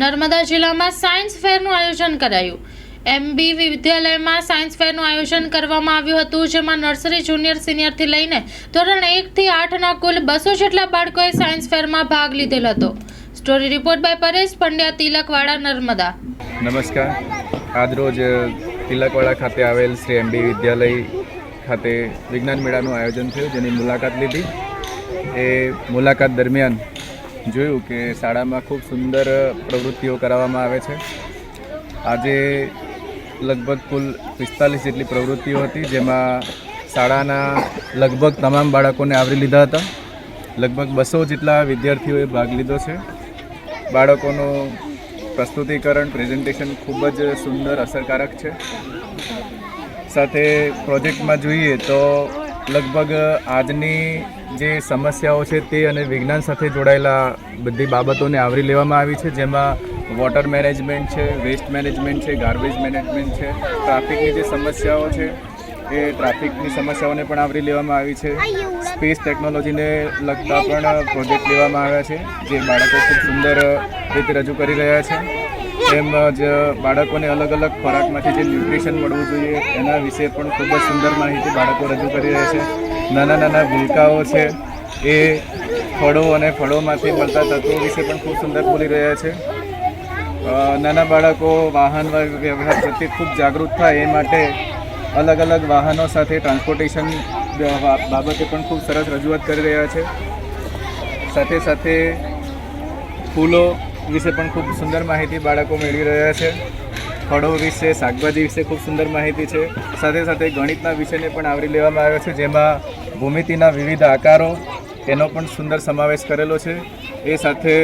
નર્મદા જિલ્લામાં સાયન્સ ફેરનું આયોજન કરાયું. એમબી વિદ્યાલયમાં સાયન્સ ફેરનું આયોજન કરવામાં આવ્યું હતું, જેમાં નર્સરી, જુનિયર, સિનિયરથી લઈને ધોરણ એકથી આઠના કુલ બસો જેટલા બાળકોએ સાયન્સ ફેરમાં ભાગ લીધેલ હતો. Story report by Paresh Pandya, Tilakwada, Narmada. નમસ્કાર. આજરોજ તિલકવાડા ખાતે આવેલ શ્રી એમબી વિદ્યાલય ખાતે વિજ્ઞાન મેળાનું આયોજન થયું, જેની મુલાકાત લીધી. એ મુલાકાત દરમિયાન જોયું કે શાળામાં ખૂબ સુંદર પ્રવૃત્તિઓ કરાવવામાં આવે છે. આજે લગભગ કુલ પિસ્તાલીસ જેટલી પ્રવૃત્તિઓ હતી જેમાં શાળાના લગભગ તમામ બાળકોને આવરી લીધા હતા. લગભગ બસો જેટલા વિદ્યાર્થીઓએ ભાગ લીધો છે. બાળકોનું પ્રસ્તુતિકરણ, પ્રેઝન્ટેશન ખૂબ જ સુંદર, અસરકારક છે. સાથે પ્રોજેક્ટમાં જોઈએ તો લગભગ આજની જે સમસ્યાઓ છે તે અને વિજ્ઞાન સાથે જોડાયેલા બધી બાબતોને આવરી લેવામાં આવી છે, જેમાં વોટર મેનેજમેન્ટ છે વેસ્ટ મેનેજમેન્ટ છે ગાર્બેજ મેનેજમેન્ટ છે ટ્રાફિકની જે સમસ્યાઓ છે, એ ટ્રાફિકની સમસ્યાઓને પણ આવરી લેવામાં આવી છે. સ્પેસ ટેકનોલોજીને લગતા પણ પ્રોજેક્ટ લેવામાં આવ્યા છે, જે બાળકો ખૂબ સુંદર રીતે રજૂ કરી રહ્યા છે. તેમજ બાળકોને અલગ અલગ ખોરાકમાંથી જે ન્યુટ્રિશન મળવું જોઈએ, એના વિશે પણ ખૂબ જ સુંદર માહિતી બાળકો રજૂ કરી રહ્યા છે. નાના નાના ભૂલકાઓ છે. એ ફળો અને ફળોમાંથી મળતા તત્વો વિશે પણ ખૂબ સુંદર બોલી રહ્યા છે. નાના બાળકો વાહન વ્યવહાર પ્રત્યે ખૂબ જાગૃત થાય એ માટે અલગ અલગ વાહનો સાથે ટ્રાન્સપોર્ટેશન બાબતે પણ ખૂબ સરસ રજૂઆત કરી રહ્યા છે. સાથે સાથે ફૂલો વિશે પણ ખૂબ સુંદર માહિતી બાળકો મેળવી રહ્યા છે. ફળો વિશે, શાકભાજી વિશે ખૂબ સુંદર માહિતી છે. સાથે સાથે ગણિતના વિષયને પણ આવરી લેવામાં આવ્યો છે, જેમાં ભૂમિતિના વિવિધ આકારો એનો પણ સુંદર સમાવેશ કરેલો છે. એ સાથે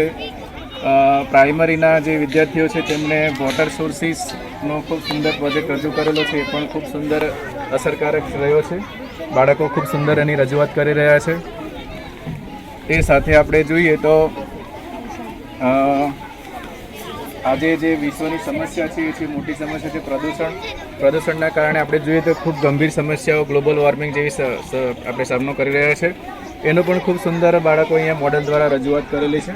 પ્રાઇમરીના જે વિદ્યાર્થીઓ છે, તેમને વોટર સોર્સિસનો ખૂબ સુંદર પ્રોજેક્ટ રજૂ કરેલો છે, એ પણ ખૂબ સુંદર અસરકારક રહ્યો છે. બાળકો ખૂબ સુંદર એની રજૂઆત કરી રહ્યા છે. એ સાથે આપણે જોઈએ તો આજે જે વિશ્વની સમસ્યા છે એ છે મોટી સમસ્યા છે, પ્રદૂષણ, પ્રદૂષણના કારણે આપણે જોઈએ તો ખૂબ ગંભીર સમસ્યાઓ ગ્લોબલ વોર્મિંગ જેવી આપણે સામનો કરી રહ્યા છે. એનો પણ ખૂબ સુંદર બાળકો અહીંયા મોડેલ દ્વારા રજૂઆત કરેલી છે.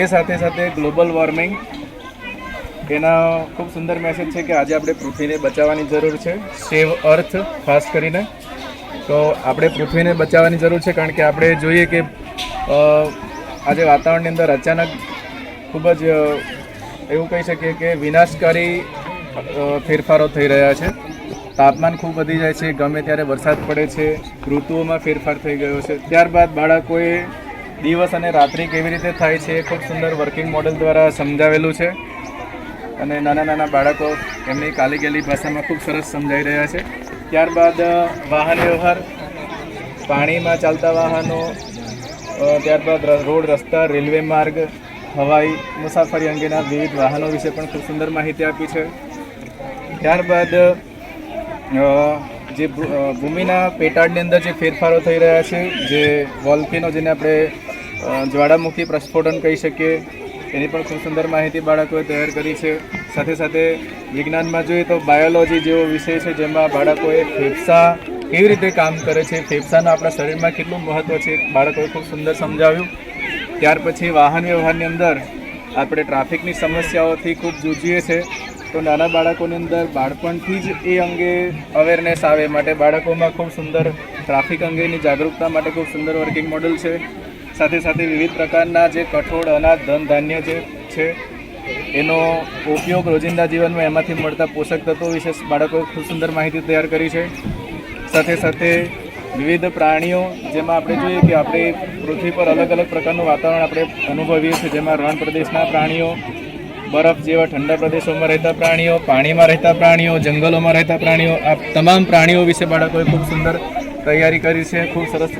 એ સાથે સાથે ગ્લોબલ વોર્મિંગ, એના ખૂબ સુંદર મેસેજ છે કે આજે આપણે પૃથ્વીને બચાવવાની જરૂર છે. સેવ અર્થ, ખાસ કરીને. તો આપણે પૃથ્વીને બચાવવાની જરૂર છે, કારણ કે આપણે જોઈએ કે આજે વાતાવરણની અંદર અચાનક ખૂબ જ એવું કહી શકીએ કે વિનાશકારી ફેરફારો થઈ રહ્યા છે. તાપમાન ખૂબ વધી જાય છે, ગમે ત્યારે વરસાદ પડે છે, ઋતુઓમાં ફેરફાર થઈ ગયો છે. ત્યારબાદ બાળકોએ દિવસ અને રાત્રિ કેવી રીતે થાય છે એ ખૂબ સુંદર વર્કિંગ મોડેલ દ્વારા સમજાવેલું છે. અને નાના નાના બાળકો એમની કાલી ગેલી ભાષામાં ખૂબ સરસ સમજાઈ રહ્યા છે. ત્યારબાદ વાહન વ્યવહાર, પાણીમાં ચાલતા વાહનો ત્યારબાદ રોડ રસ્તા, રેલવે માર્ગ હવાઈ મુસાફરી અંગેના વિવિધ વાહનો વિશે પણ ખૂબ સુંદર માહિતી આપી છે. ત્યારબાદ જે ભૂમિના પેટાળની અંદર જે ફેરફારો થઈ રહ્યા છે, જે વોલ્કેનો જેને આપણે જ્વાળામુખી પ્રસ્ફોટન કહી શકીએ, એની પણ ખૂબ સુંદર માહિતી બાળકોએ તૈયાર કરી છે. સાથે સાથે વિજ્ઞાનમાં જોઈએ તો બાયોલોજી જેવો વિષય છે, જેમાં બાળકોએ ફેફસા કેવી રીતે કામ કરે છે, ફેફસાનું આપણા શરીરમાં કેટલું મહત્ત્વ છે, બાળકોએ ખૂબ સુંદર સમજાવ્યું. ત્યાર પછી વાહન વ્યવહારની અંદર આપણે ટ્રાફિકની સમસ્યાઓથી ખૂબ જૂજીએ છે. તો નાના બાળકોની અંદર બાળપણથી જ એ અંગે અવેરનેસ આવે. માટે બાળકોમાં ખૂબ સુંદર ટ્રાફિક અંગેની જાગૃતતા માટે ખૂબ સુંદર વર્કિંગ મોડલ છે. સાથે સાથે વિવિધ પ્રકારના જે કઠોળ, અનાજ, ધન, ધાન્ય જે છે, એનો ઉપયોગ રોજિંદા જીવનમાં એમાંથી મળતા પોષક તત્વો વિશે બાળકોએ ખૂબ સુંદર માહિતી તૈયાર કરી છે. સાથે સાથે વિવિધ પ્રાણીઓ, જેમાં આપણે જોઈએ કે આપણે પૃથ્વી પર અલગ અલગ પ્રકારનું વાતાવરણ આપણે અનુભવીએ છીએ. જેમાં રણ પ્રદેશના પ્રાણીઓ, બરફ જેવા ઠંડા પ્રદેશોમાં રહેતા પ્રાણીઓ, પાણીમાં રહેતા પ્રાણીઓ, જંગલોમાં રહેતા પ્રાણીઓ, આ તમામ પ્રાણીઓ વિશે બાળકોએ ખૂબ સુંદર તૈયારી કરી છે, ખૂબ સરસ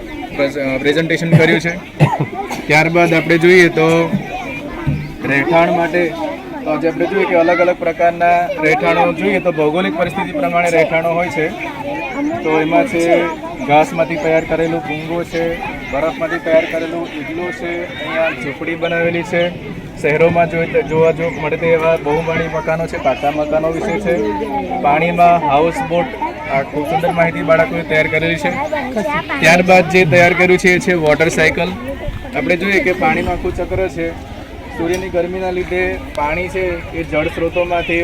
પ્રેઝન્ટેશન કર્યું છે. ત્યારબાદ આપણે જોઈએ તો રહેઠાણ માટે આજે આપણે જોઈએ કે અલગ અલગ પ્રકારના રહેઠાણો જોઈએ તો ભૌગોલિક પરિસ્થિતિ પ્રમાણે રહેઠાણો હોય છે. તો એમાં છે, ઘાસમાંથી તૈયાર કરેલું ભૂંગો છે બરફમાંથી તૈયાર કરેલું ઈગલું છે, અહીંયા ઝૂંપડી બનાવેલી છે. શહેરોમાં જોઈ જોવા જો મળે તે એવા બહુમાળી મકાનો છે, પાકા મકાનો વિશે છે. પાણીમાં હાઉસ બોટ આ ખૂબ સુંદર માહિતી બાળકોએ તૈયાર કરેલી છે. ત્યારબાદ જે તૈયાર કર્યું છે એ છે વોટર સાયકલ આપણે જોઈએ કે પાણીનું આખું ચક્ર છે. સૂર્યની ગરમીના લીધે પાણી છે એ જળ સ્ત્રોતોમાંથી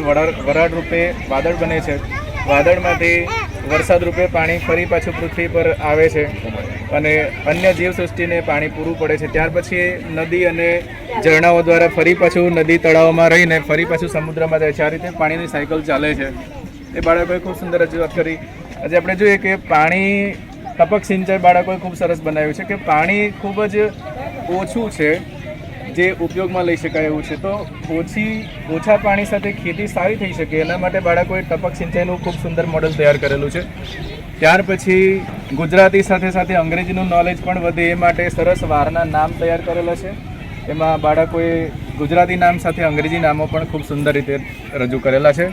વરાળ રૂપે વાદળ બને છે. વાદળમાંથી વરસાદ રૂપે પાણી ફરી પાછું પૃથ્વી પર આવે છે અને અન્ય જીવસૃષ્ટિને પાણી પૂરું પડે છે. ત્યાર પછી નદી અને ઝરણાઓ દ્વારા ફરી પાછું નદી તળાવમાં રહીને ફરી પાછું સમુદ્રમાં જાય છે. આ રીતે પાણીની સાયકલ ચાલે છે. એ બાળકોએ ખૂબ સુંદર રજૂઆત કરી. આજે આપણે જોઈએ કે પાણી ટપક સિંચાઈ બાળકોએ ખૂબ સરસ બનાવ્યું છે કે પાણી ખૂબ જ ઓછું છે. જે ઉપયોગમાં લઈ શકાય એવું છે. તો ઓછી, ઓછા પાણી સાથે ખેતી સારી થઈ શકે એના માટે બાળકોએ ટપક સિંચાઈનું ખૂબ સુંદર મોડલ તૈયાર કરેલું છે. ત્યાર પછી ગુજરાતી સાથે સાથે અંગ્રેજીનું નોલેજ પણ વધે એ માટે સરસ વારના નામ તૈયાર કરેલા છે. એમાં બાળકોએ ગુજરાતી નામ સાથે અંગ્રેજી નામો પણ ખૂબ સુંદર રીતે રજૂ કરેલા છે.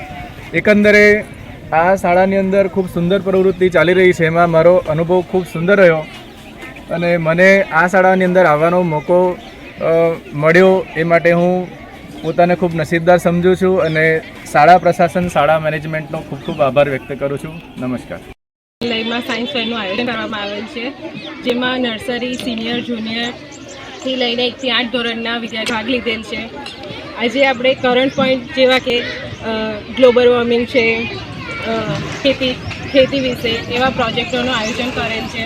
એકંદરે આ શાળાની અંદર ખૂબ સુંદર પ્રવૃત્તિ ચાલી રહી છે. એમાં મારો અનુભવ ખૂબ સુંદર રહ્યો અને મને આ શાળાની અંદર આવવાનો મોકો મળ્યો એ માટે હું પોતાને ખૂબ નસીબદાર સમજું છું અને શાળા પ્રશાસન, શાળા મેનેજમેન્ટનો ખૂબ ખૂબ આભાર વ્યક્ત કરું છું. નમસ્કાર. લયમાં સાયન્સ ફેરનું આયોજન કરવામાં આવેલ છે, જેમાં નર્સરી, સિનિયર જુનિયરથી લઈને એકથી આઠ ધોરણના વિદ્યાર્થી ભાગ લીધેલ છે. આજે આપણે કરંટ પોઈન્ટ જેવા કે ગ્લોબલ વોર્મિંગ છે ખેતી ખેતી વિશે એવા પ્રોજેક્ટોનું આયોજન કરેલ છે,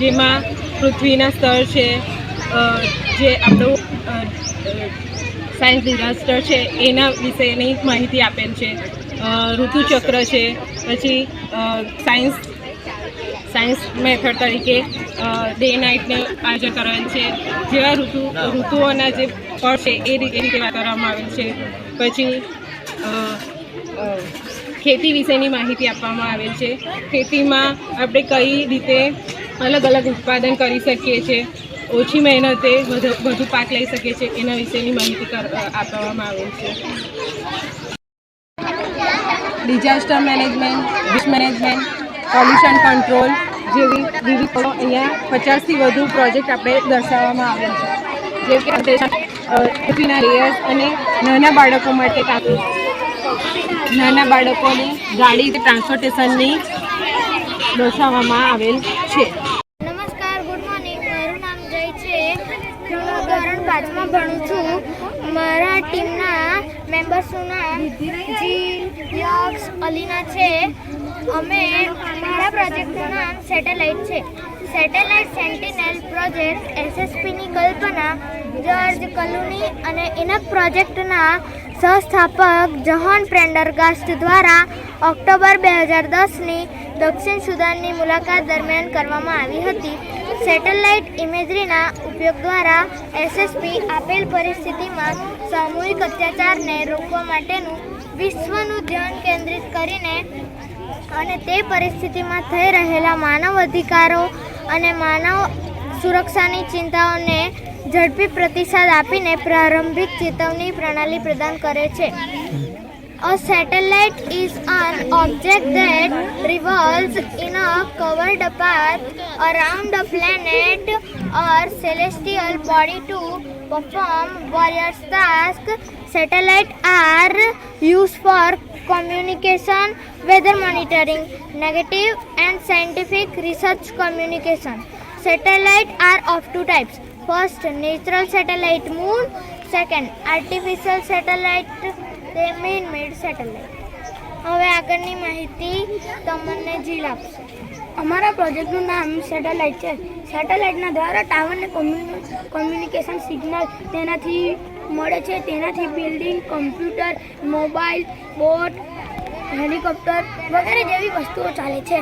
જેમાં પૃથ્વીના સ્તર છે જે આપણું સાયન્સ ડિઝાસ્ટર છે, એના વિશેની માહિતી આપેલ છે. ઋતુચક્ર છે, પછી સાયન્સ સાયન્સ મેથડ તરીકે ડે નાઇટને આયોજન કરેલ છે. જેવા ઋતુ, ઋતુઓના જે ફળ છે, એ રીતે રીતે કરવામાં આવેલ છે. પછી ખેતી વિશેની માહિતી આપવામાં આવેલ છે. ખેતીમાં આપણે કઈ રીતે અલગ અલગ ઉત્પાદન કરી શકીએ છીએ? ઓછી મહેનતે વધુ વધુ પાક લઈ શકે છે, એના વિશેની માહિતી આપવામાં આવેલ છે. Disaster management risk management, pollution control જેવી વિવિધ અહીંયા પચાસથી વધુ પ્રોજેક્ટ આપણે દર્શાવવામાં આવેલ છે. જેમ કે પૃથ્વીના લેયર્સ અને નાના બાળકો માટે કામ નાના બાળકોને ગાડી ટ્રાન્સપોર્ટેશનની દર્શાવવામાં આવેલ છે નમસ્કાર ગુડ મોર્નિંગ મારું નામ જય છે હું ધોરણ પાંચમાં ભણું છું. મારા ટીમના મેમ્બર્સનું નામ જી યક્ષ, અલીના છે. અમે મારા પ્રોજેક્ટનું નામ સેટેલાઇટ છે. સેટેલાઇટ સેન્ટિનેલ પ્રોજેક્ટ એસએસપીની કલ્પના, જોર્જ કલુની અને ઇનક પ્રોજેક્ટના સહસ્થાપક જહોન પ્રેન્ડરગાસ્ટ દ્વારા ઓક્ટોબર બે હજાર દસની દક્ષિણ સુદાનની મુલાકાત દરમિયાન કરવામાં આવી હતી. સેટેલાઇટ ઇમેજરીના ઉપયોગ દ્વારા એસએસપી આપેલ પરિસ્થિતિમાં સામૂહિક અત્યાચારને રોકવા માટેનું વિશ્વનું ધ્યાન કેન્દ્રિત કરીને અને તે પરિસ્થિતિમાં થઈ રહેલા માનવ અધિકારો અને માનવ સુરક્ષાની ચિંતાઓને ઝડપી પ્રતિસાદ આપીને પ્રારંભિક ચેતવણી પ્રણાલી પ્રદાન કરે છે. A satellite is an object that revolves in a covered path around a planet or celestial body to perform various tasks. Satellites are used for communication, weather monitoring, negative and scientific research communication. Satellites are of two types. First, natural satellite moon. Second, artificial satellite તે man made satellite હવે આગળની માહિતી તમને જીલ આપશે. અમારા પ્રોજેક્ટનું નામ satellite છે. સેટેલાઇટના દ્વારા ટાવરને કોમ્યુનિકેશન સિગ્નલ તેનાથી મળે છે. તેનાથી building computer mobile boat helicopter વગેરે જેવી વસ્તુઓ ચાલે છે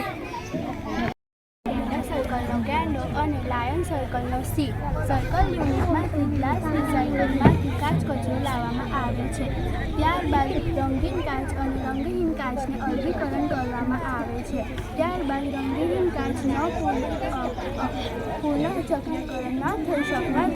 સર્કલનો ગેંડો અને લાયન સર્કલનો સી સર્કલ યુનિટમાંથી ગ્લાસ ડિઝાઇનમાં કાચ કચરો લાવવામાં આવે છે. ત્યારબાદ રંગીન કાચ અને રંગહીન કાચને અર્ધીકરણ કરવામાં આવે છે. ત્યારબાદ રંગહીન કાચ ન પુનઃ અ, પુનઃચક્રીકરણ ન થઈ શકવાથી